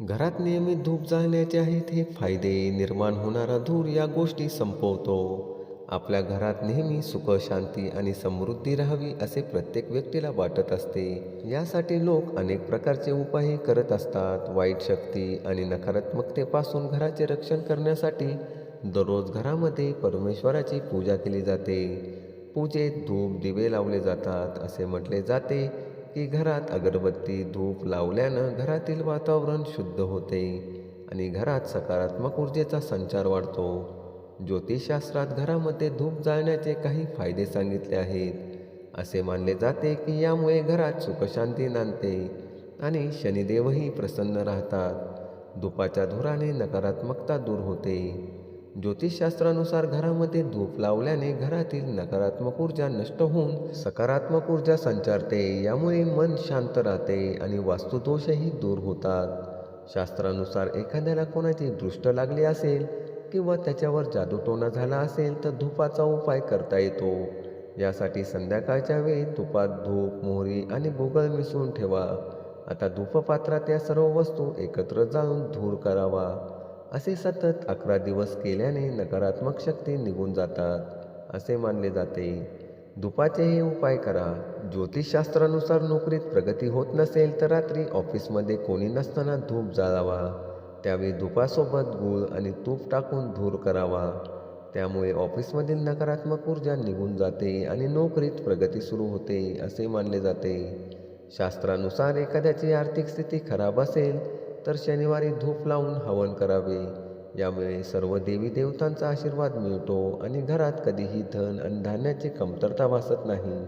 घरात नियमित धूप जाळण्याचे आहेत हे फायदे. निर्माण होणारा धूर या गोष्टी संपवतो. आपल्या घरात नेहमी सुख शांती आणि समृद्धी राहावी असे प्रत्येक व्यक्तीला वाटत असते. यासाठी लोक अनेक प्रकारचे उपायही करत असतात. वाईट शक्ती आणि नकारात्मकतेपासून घराचे रक्षण करण्यासाठी दररोज घरामध्ये परमेश्वराची पूजा केली जाते. पूजेत धूप दिवे लावले जातात असे म्हटले जाते. की घरात अगरबत्ती धूप लावल्यानं घरातील वातावरण शुद्ध होते आणि घरात सकारात्मक ऊर्जेचा संचार वाढतो. ज्योतिषशास्त्रात घरामध्ये धूप जाळण्याचे काही फायदे सांगितले आहेत. असे मानले जाते की यामुळे घरात सुखशांती नांदते आणि शनिदेवही प्रसन्न राहतात. धुपाच्या धुराने नकारात्मकता दूर होते. ज्योतिषशास्त्रानुसार घरामध्ये धूप लावल्याने घरातील नकारात्मक ऊर्जा नष्ट होऊन सकारात्मक ऊर्जा संचारते. यामुळे मन शांत राहते आणि वास्तुदोषही दूर होतात. शास्त्रानुसार एखाद्याला कोणाची दृष्ट लागली असेल किंवा त्याच्यावर जादूटोना झाला असेल तर धुपाचा उपाय करता येतो. यासाठी संध्याकाळच्या वेळी तुपात धूप मोहरी आणि गुगल मिसळून ठेवा. आता धूपपात्रात या सर्व वस्तू एकत्र जाळून धूर करावा. असे सतत अकरा दिवस केल्याने नकारात्मक शक्ती निघून जातात असे मानले जाते. धुपाचे हे उपाय करा. ज्योतिषशास्त्रानुसार नोकरीत प्रगती होत नसेल तर रात्री ऑफिसमध्ये कोणी नसताना धूप जाळावा. त्यावेळी धुपासोबत गूळ आणि तूप टाकून धूर करावा. त्यामुळे ऑफिसमधील नकारात्मक ऊर्जा निघून जाते आणि नोकरीत प्रगती सुरू होते असे मानले जाते. शास्त्रानुसार एखाद्याची आर्थिक स्थिती खराब असेल तर शनिवारी धूप लावून हवन करावे. यामुळे सर्व देवी देवतांचा आशीर्वाद मिळतो आणि घरात कधीही धन आणि धान्याची कमतरता भासत नाही.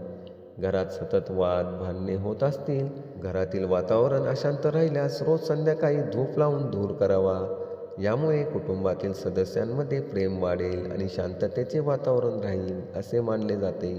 घरात सतत वाद भांडणे होत असतील घरातील वातावरण अशांत राहिल्यास रोज संध्याकाळी धूप लावून दूर करावा. यामुळे कुटुंबातील सदस्यांमध्ये प्रेम वाढेल आणि शांततेचे वातावरण राहील असे मानले जाते.